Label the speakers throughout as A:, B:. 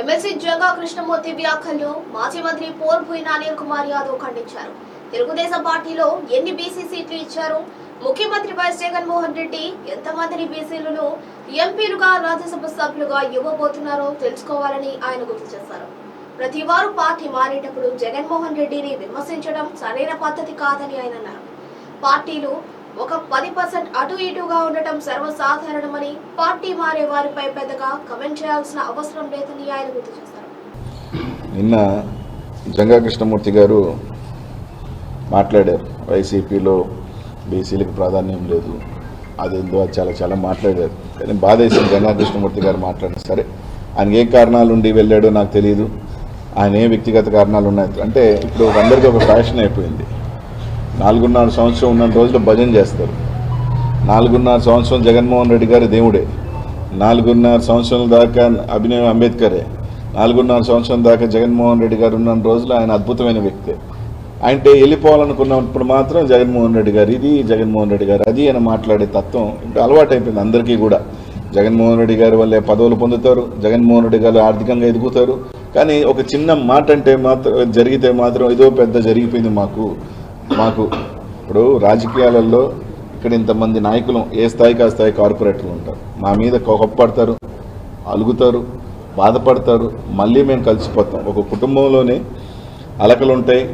A: MLC Janga Krishnamurthy వ్యాఖ్యలను మాజీ మంత్రి పోర్భుయిన అనిల్ కుమార్ యాదవ్ ఖండించారు. తెలుగుదేశం పార్టీలో ఎన్ని బీసీ సీట్లు ఇచ్చారు? ముఖ్యమంత్రి వైఎస్ జగన్మోహన్ రెడ్డి ఎంతమందిని బీసీలను ఎంపీలుగా రాజ్యసభ సభ్యులుగా ఇవ్వబోతున్నారో తెలుసుకోవాలని ఆయన గుర్తు చేశారు. ప్రతి వారు పార్టీ మారేటప్పుడు జగన్మోహన్ రెడ్డిని విమర్శించడం సరైన పద్ధతి కాదని ఆయన అన్నారు. పార్టీలు ఒక పది పర్సెంట్ అటు ఇటుగా ఉండటం సర్వసాధారణమని పార్టీ మారే వారిపై పెద్దగా కమెంట్ చేయాల్సిన అవసరం లేదని ఆయన గుర్తు చేశారు.
B: నిన్న జంగా కృష్ణమూర్తి గారు మాట్లాడారు. వైసీపీలో బీసీలకు ప్రాధాన్యం లేదు అదేందో అది చాలా చాలా మాట్లాడారు. కానీ బాధేసింది జంగా కృష్ణమూర్తి గారు మాట్లాడారు సరే. ఆయన ఏ కారణాలు ఉండి వెళ్ళాడో నాకు తెలియదు ఆయన ఏ వ్యక్తిగత కారణాలు ఉన్నాయి అంటే ఇప్పుడు అందరికీ ఒక ఫ్యాషన్ అయిపోయింది. నాలుగున్నర సంవత్సరం ఉన్న రోజులు భజన చేస్తారు. నాలుగున్నర సంవత్సరం జగన్మోహన్ రెడ్డి గారి దేవుడే. నాలుగున్నర సంవత్సరం దాకా అభినవ్ అంబేద్కరే. నాలుగున్నర సంవత్సరం దాకా జగన్మోహన్ రెడ్డి గారు ఉన్న రోజులు ఆయన అద్భుతమైన వ్యక్తి. అంటే వెళ్ళిపోవాలనుకున్నప్పుడు మాత్రం జగన్మోహన్ రెడ్డి గారు ఇది జగన్మోహన్ రెడ్డి గారు అది అని మాట్లాడే తత్వం ఇప్పుడు అలవాటైపోయింది అందరికీ కూడా. జగన్మోహన్ రెడ్డి గారి వల్లే పదవులు పొందుతారు జగన్మోహన్ రెడ్డి గారు ఆర్థికంగా ఎదుగుతారు. కానీ ఒక చిన్న మాట అంటే మాత్రం జరిగితే మాత్రం ఏదో పెద్ద జరిగిపోయింది మాకు. మాకు ఇప్పుడు రాజకీయాలలో ఇక్కడ ఇంతమంది నాయకులు ఏ స్థాయికి ఆ స్థాయి కార్పొరేటర్లు ఉంటారు. మా మీద కోపడతారు అలుగుతారు బాధపడతారు మళ్ళీ మేము కలిసిపోతాం. ఒక కుటుంబంలోనే అలకలు ఉంటాయి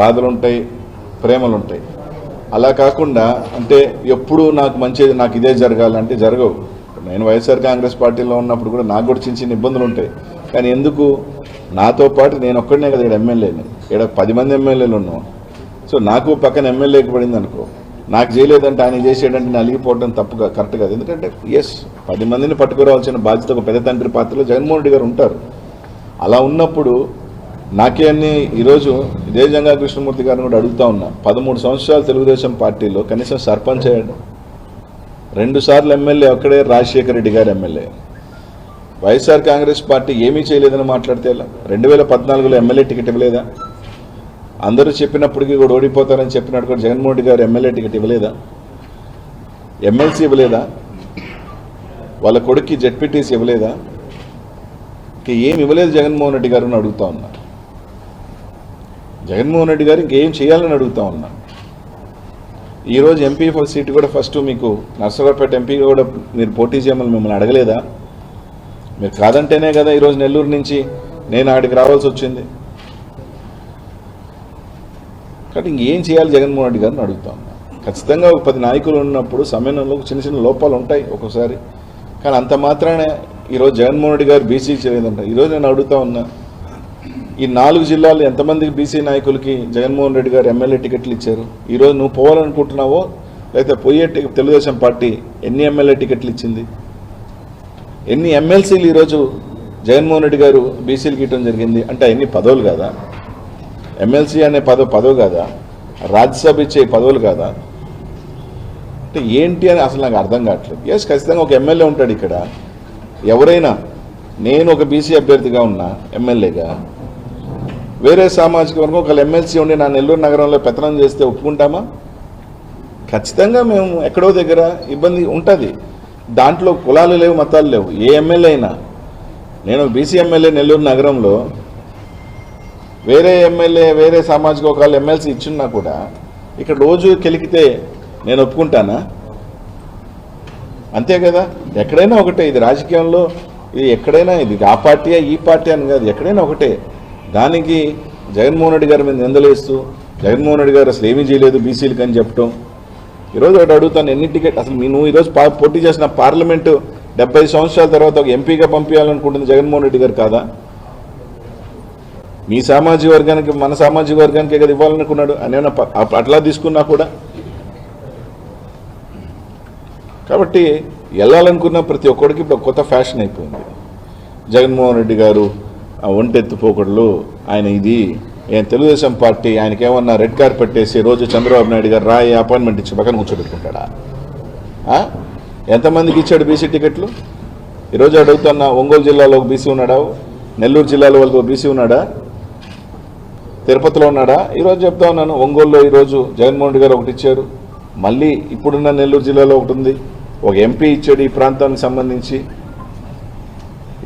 B: బాధలు ఉంటాయి ప్రేమలు ఉంటాయి అలా కాకుండా అంటే ఎప్పుడు నాకు మంచిది నాకు ఇదే జరగాలంటే జరగవు. నేను వైఎస్ఆర్ కాంగ్రెస్ పార్టీలో ఉన్నప్పుడు కూడా నాకు కూడా చిన్న చిన్న ఇబ్బందులు ఉంటాయి కానీ ఎందుకు? నాతో పాటు నేను ఒక్కడనే కదా ఇక్కడ ఎమ్మెల్యేని. ఇక్కడ పది మంది ఎమ్మెల్యేలు ఉన్నాం. సో నాకు పక్కన ఎమ్మెల్యేకి పడింది అనుకో. నాకు చేయలేదంటే ఆయన చేసేయడంటే నేను అలిగిపోవడం తప్పుగా కరెక్ట్ కాదు. ఎందుకంటే ఎస్ పది మందిని పట్టుకురావాల్సిన బాధ్యత ఒక పెద్ద తండ్రి పాత్రలో జగన్మోహన్ రెడ్డి గారు ఉంటారు. అలా ఉన్నప్పుడు నాకే అన్ని ఈరోజు ఇదే జంగా కృష్ణమూర్తి గారిని కూడా అడుగుతా ఉన్నా. పదమూడు సంవత్సరాలు తెలుగుదేశం పార్టీలో కనీసం సర్పంచ్ అయ్యాడు. రెండు సార్లు ఎమ్మెల్యే ఒక్కడే రాజశేఖర రెడ్డి గారు ఎమ్మెల్యే. వైఎస్ఆర్ కాంగ్రెస్ పార్టీ ఏమీ చేయలేదని మాట్లాడితే ఎలా? రెండు వేల పద్నాలుగులో ఎమ్మెల్యే టికెట్ ఇవ్వలేదా? అందరూ చెప్పినప్పటికీ కూడా ఓడిపోతారని చెప్పినట్టు కూడా జగన్మోహన్ రెడ్డి గారు ఎమ్మెల్యే టికెట్ ఇవ్వలేదా? ఎమ్మెల్సీ ఇవ్వలేదా? వాళ్ళ కొడుక్కి జడ్పీటీసీ ఇవ్వలేదా? ఇంక ఏం ఇవ్వలేదు జగన్మోహన్ రెడ్డి గారు అని అడుగుతా ఉన్నా. జగన్మోహన్ రెడ్డి గారు ఇంకేం చేయాలని అడుగుతా ఉన్నా. ఈరోజు ఎంపీ సీట్ కూడా ఫస్ట్ మీకు నర్సరావుపేట ఎంపీ కూడా మీరు పోటీ చేయమని మిమ్మల్ని అడగలేదా? మీరు కాదంటేనే కదా ఈరోజు నెల్లూరు నుంచి నేను ఆడికి రావాల్సి వచ్చింది. కాబట్టి ఇంకేం చేయాలి జగన్మోహన్ రెడ్డి గారిని అడుగుతాం. ఖచ్చితంగా ఒక పది నాయకులు ఉన్నప్పుడు సమన్వయంలో చిన్న చిన్న లోపాలు ఉంటాయి ఒక్కోసారి. కానీ అంత మాత్రానే ఈరోజు జగన్మోహన్ రెడ్డి గారు బీసీ చేయలేదంట. ఈరోజు నేను అడుగుతా ఉన్నా ఈ నాలుగు జిల్లాలు ఎంతమందికి బీసీ నాయకులకి జగన్మోహన్ రెడ్డి గారు ఎమ్మెల్యే టికెట్లు ఇచ్చారు? ఈరోజు నువ్వు పోవాలనుకుంటున్నావో లేకపోతే పోయే తెలుగుదేశం పార్టీ ఎన్ని ఎమ్మెల్యే టికెట్లు ఇచ్చింది? ఎన్ని ఎమ్మెల్సీలు ఈరోజు జగన్మోహన్ రెడ్డి గారు బీసీలకి ఇవ్వడం జరిగింది? అంటే ఎన్ని పదవులు కదా? ఎమ్మెల్సీ అనే పదవి పదవి కాదా? రాజ్యసభ ఇచ్చే పదవులు కాదా? అంటే ఏంటి అని అసలు నాకు అర్థం కావట్లేదు. ఎస్ ఖచ్చితంగా ఒక ఎమ్మెల్యే ఉంటాడు ఇక్కడ. ఎవరైనా నేను ఒక బీసీ అభ్యర్థిగా ఉన్నా ఎమ్మెల్యేగా వేరే సామాజిక వర్గం ఒకళ్ళు ఎమ్మెల్సీ ఉండి నా నెల్లూరు నగరంలో పెత్తనం చేస్తే ఒప్పుకుంటామా? ఖచ్చితంగా మేము ఎక్కడో దగ్గర ఇబ్బంది ఉంటుంది. దాంట్లో కులాలు లేవు మతాలు లేవు. ఏ ఎమ్మెల్యే అయినా. నేను బీసీ ఎమ్మెల్యే నెల్లూరు నగరంలో వేరే ఎమ్మెల్యే వేరే సామాజిక వర్గాలు ఎమ్మెల్సీ ఇచ్చున్నా కూడా ఇక్కడ రోజు కెలికితే నేను ఒప్పుకుంటానా? అంతే కదా? ఎక్కడైనా ఒకటే ఇది రాజకీయంలో ఇది ఎక్కడైనా ఇది ఆ పార్టీ ఈ పార్టీ అని కాదు ఎక్కడైనా ఒకటే. దానికి జగన్మోహన్ రెడ్డి గారి మీద నిందలేస్తూ జగన్మోహన్ రెడ్డి గారు అసలు ఏమీ చేయలేదు బీసీలకు అని చెప్పడం ఈరోజు ఒకటి అడుగుతాను ఎన్ని టికెట్ అసలు నువ్వు ఈరోజు పా- పోటీ చేసిన పార్లమెంటు డెబ్బై సంవత్సరాల తర్వాత ఒక ఎంపీగా పంపించాలనుకుంటుంది జగన్మోహన్ రెడ్డి గారు కాదా? మీ సామాజిక వర్గానికి మన సామాజిక వర్గానికే కదా ఇవ్వాలనుకున్నాడు అని ఏమన్నా అట్లా తీసుకున్నా కూడా. కాబట్టి వెళ్ళాలనుకున్న ప్రతి ఒక్కడికి ఇప్పుడు కొత్త ఫ్యాషన్ అయిపోయింది. జగన్మోహన్ రెడ్డి గారు ఒంటెత్తుపోకడలు ఒంటెత్తు ఆయన ఇది ఆయన తెలుగుదేశం పార్టీ ఆయనకి ఏమన్నా రెడ్ కార్ పెట్టేసి రోజు చంద్రబాబు నాయుడు గారు రాయి అపాయింట్మెంట్ ఇచ్చి పక్కన కూర్చోబెట్టుకుంటాడా? ఎంతమందికి ఇచ్చాడు బీసీ టికెట్లు? ఈరోజు అడుగుతున్న ఒంగోలు జిల్లాలో ఒక బీసీ ఉన్నాడా? నెల్లూరు జిల్లాలో వాళ్ళకి ఒక బీసీ ఉన్నాడా? తిరుపతిలో ఉన్నాడా? ఈరోజు చెప్తా ఉన్నాను. ఒంగోలులో ఈరోజు జగన్మోహన్ రెడ్డి గారు ఒకటి ఇచ్చారు. మళ్ళీ ఇప్పుడున్న నెల్లూరు జిల్లాలో ఒకటి ఉంది. ఒక ఎంపీ ఇచ్చాడు ఈ ప్రాంతానికి సంబంధించి.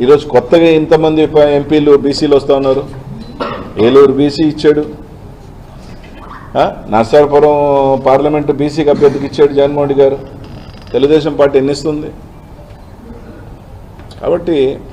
B: ఈరోజు కొత్తగా ఇంతమంది ఎంపీలు బీసీలు వస్తూ ఉన్నారు. ఏలూరు బీసీ ఇచ్చాడు. ఆ? నర్సాపురం పార్లమెంటు బీసీకి అభ్యర్థికి ఇచ్చాడు జగన్మోహన్ రెడ్డి గారు. తెలుగుదేశం పార్టీ ఎన్నిస్తుంది? కాబట్టి